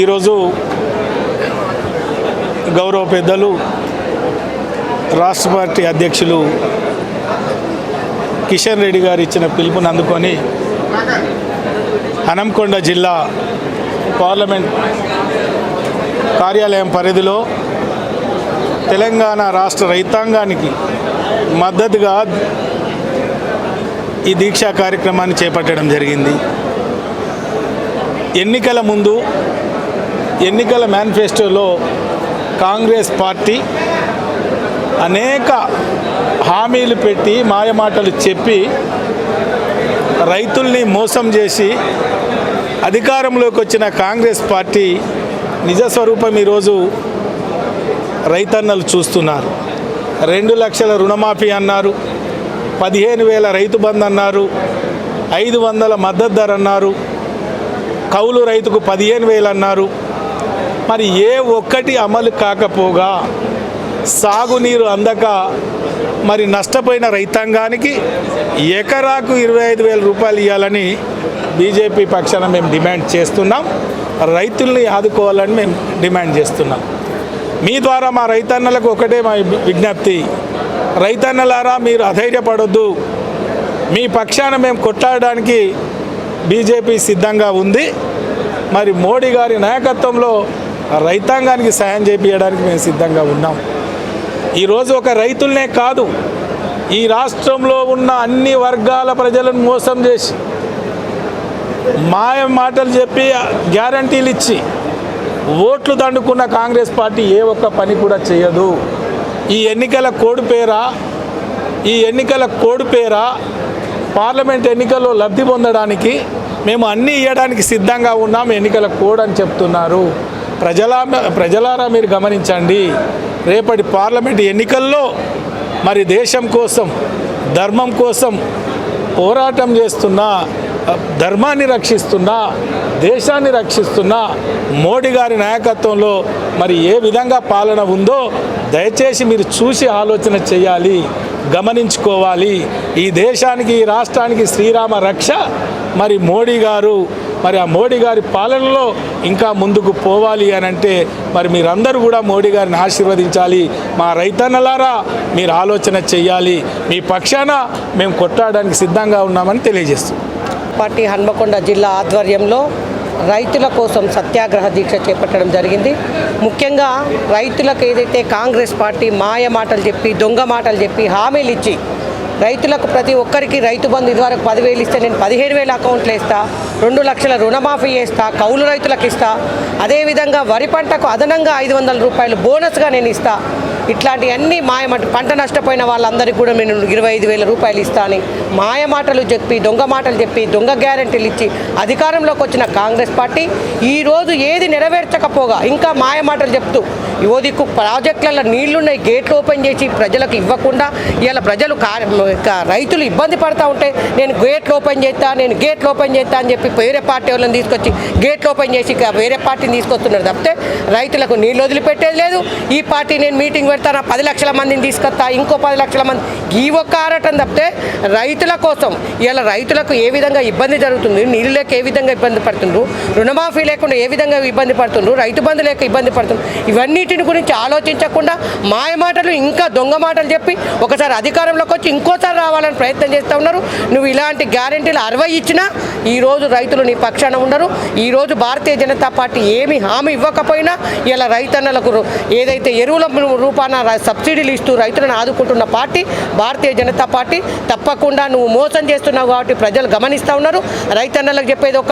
ఈరోజు గౌరవ పెద్దలు రాష్ట్ర పార్టీ అధ్యక్షులు కిషన్ రెడ్డి గారు ఇచ్చిన పిలుపుని అందుకొని హనంకొండ జిల్లా పార్లమెంట్ కార్యాలయం పరిధిలో తెలంగాణ రాష్ట్ర రైతాంగానికి మద్దతుగా ఈ దీక్షా కార్యక్రమాన్ని చేపట్టడం జరిగింది. ఎన్నికల ముందు ఎన్నికల మేనిఫెస్టోలో కాంగ్రెస్ పార్టీ అనేక హామీలు పెట్టి మాయమాటలు చెప్పి రైతుల్ని మోసం చేసి అధికారంలోకి వచ్చిన కాంగ్రెస్ పార్టీ నిజస్వరూపం ఈరోజు రైతన్నలు చూస్తున్నారు. రెండు లక్షల రుణమాఫీ అన్నారు పదిహేను వేల రైతు బంధు అన్నారు ఐదు వందల మద్దతు ధర అన్నారు కౌలు రైతుకు పదిహేను వేలు అన్నారు మరి ఏ ఒక్కటి అమలు కాకపోగా సాగునీరు అందక మరి నష్టపోయిన రైతాంగానికి ఎకరాకు ఇరవై ఐదు వేల రూపాయలు ఇవ్వాలని బీజేపీ పక్షాన మేము డిమాండ్ చేస్తున్నాం. రైతుల్ని ఆదుకోవాలని మేము డిమాండ్ చేస్తున్నాం. మీ ద్వారా మా రైతన్నలకు ఒకటే మా విజ్ఞప్తి. రైతన్నలారా మీరు అధైర్యపడొద్దు. మీ పక్షాన మేము కొట్లాడడానికి బీజేపీ సిద్ధంగా ఉంది. మరి మోడీ గారి నాయకత్వంలో రైతాంగానికి సాయం చేపించడానికి మేము సిద్ధంగా ఉన్నాం. ఈరోజు ఒక రైతులనే కాదు ఈ రాష్ట్రంలో ఉన్న అన్ని వర్గాల ప్రజలను మోసం చేసి మాయ మాటలు చెప్పి గ్యారంటీలు ఇచ్చి ఓట్లు దండుకున్న కాంగ్రెస్ పార్టీ ఏ ఒక్క పని కూడా చేయదు. ఈ ఎన్నికల కోడ్ పేరా ఈ ఎన్నికల కోడ్ పేరా పార్లమెంట్ ఎన్నికల్లో లబ్ధి పొందడానికి మేము అన్నీ ఇవ్వడానికి సిద్ధంగా ఉన్నాం ఎన్నికల కోడ్ అని చెప్తున్నారు. ప్రజల ప్రజలారా మీరు గమనించండి రేపటి పార్లమెంట్ ఎన్నికల్లో మరి దేశం కోసం ధర్మం కోసం పోరాటం చేస్తున్న ధర్మాన్ని రక్షిస్తున్న దేశాన్ని రక్షిస్తున్న మోడీ గారి నాయకత్వంలో మరి ఏ విధంగా పాలన ఉందో దయచేసి మీరు చూసి ఆలోచన చేయాలి గమనించుకోవాలి. ఈ దేశానికి ఈ రాష్ట్రానికి శ్రీరామ రక్ష. మరి మోడీ గారు మరి ఆ మోడీ గారి పాలనలో ఇంకా ముందుకు పోవాలి అని అంటే మరి మీరందరూ కూడా మోడీ గారిని ఆశీర్వదించాలి. మా రైతన్నలారా మీరు ఆలోచన చేయాలి మీ పక్షాన మేము కొట్టాడడానికి సిద్ధంగా ఉన్నామని తెలియజేస్తున్నాం. పార్టీ హన్మకొండ జిల్లా ఆధ్వర్యంలో రైతుల కోసం సత్యాగ్రహ దీక్ష చేపట్టడం జరిగింది. ముఖ్యంగా రైతులకు ఏదైతే కాంగ్రెస్ పార్టీ మాయ మాటలు చెప్పి దొంగ మాటలు చెప్పి హామీలు ఇచ్చి రైతులకు ప్రతి ఒక్కరికి రైతు బంధు ఇదివరకు పదివేలు ఇస్తే నేను పదిహేను వేల అకౌంట్లు వేస్తా రెండు లక్షల రుణమాఫీ చేస్తా కౌలు రైతులకు ఇస్తా. అదేవిధంగా వరి పంటకు అదనంగా ఐదు వందల రూపాయలు బోనస్గా నేను ఇస్తా. ఇట్లాంటివన్నీ మాయమాట పంట నష్టపోయిన వాళ్ళందరికీ కూడా నేను ఇరవై ఐదు వేల రూపాయలు ఇస్తాను మాయ మాటలు చెప్పి దొంగ మాటలు చెప్పి దొంగ గ్యారెంటీలు ఇచ్చి అధికారంలోకి వచ్చిన కాంగ్రెస్ పార్టీ ఈరోజు ఏది నెరవేర్చకపోగా ఇంకా మాయ మాటలు చెప్తూ ఓ దిక్కు ప్రాజెక్టులలో నీళ్ళున్నాయి గేట్లు ఓపెన్ చేసి ప్రజలకు ఇవ్వకుండా ఇలా ప్రజలు రైతులు ఇబ్బంది పడతా ఉంటే నేను గేట్లు ఓపెన్ చేస్తా నేను గేట్లు ఓపెన్ చేస్తా అని చెప్పి వేరే పార్టీ వాళ్ళని తీసుకొచ్చి గేట్లు ఓపెన్ చేసి ఇక వేరే పార్టీని తీసుకొస్తున్నారు తప్పితే రైతులకు నీళ్ళు వదిలిపెట్టేది లేదు. ఈ పార్టీ నేను మీటింగ్ పెడతాను పది లక్షల మందిని తీసుకొస్తా ఇంకో పది లక్షల మంది ఈ ఒక్క ఆరాటం తప్పితే రైతుల కోసం ఇలా రైతులకు ఏ విధంగా ఇబ్బంది జరుగుతుంది నీళ్ళు లేక ఏ విధంగా ఇబ్బంది పడుతుండ్రు రుణమాఫీ లేకుండా ఏ విధంగా ఇబ్బంది పడుతుండ్రు రైతు బంధు లేక ఇబ్బంది పడుతుండ్రు ఇవన్నీ వీటిని గురించి ఆలోచించకుండా మాయ మాటలు ఇంకా దొంగ మాటలు చెప్పి ఒకసారి అధికారంలోకి వచ్చి ఇంకోసారి రావాలని ప్రయత్నం చేస్తూ ఉన్నారు. నువ్వు ఇలాంటి గ్యారెంటీలు అరవై ఇచ్చినా ఈరోజు రైతులు నీ పక్షాన ఉండరు. ఈరోజు భారతీయ జనతా పార్టీ ఏమి హామీ ఇవ్వకపోయినా ఇలా రైతన్నలకు ఏదైతే ఎరువుల రూపాన సబ్సిడీలు ఇస్తూ రైతులను ఆదుకుంటున్న పార్టీ భారతీయ జనతా పార్టీ తప్పకుండా నువ్వు మోసం చేస్తున్నావు కాబట్టి ప్రజలు గమనిస్తూ ఉన్నారు. రైతన్నలకు చెప్పేది ఒక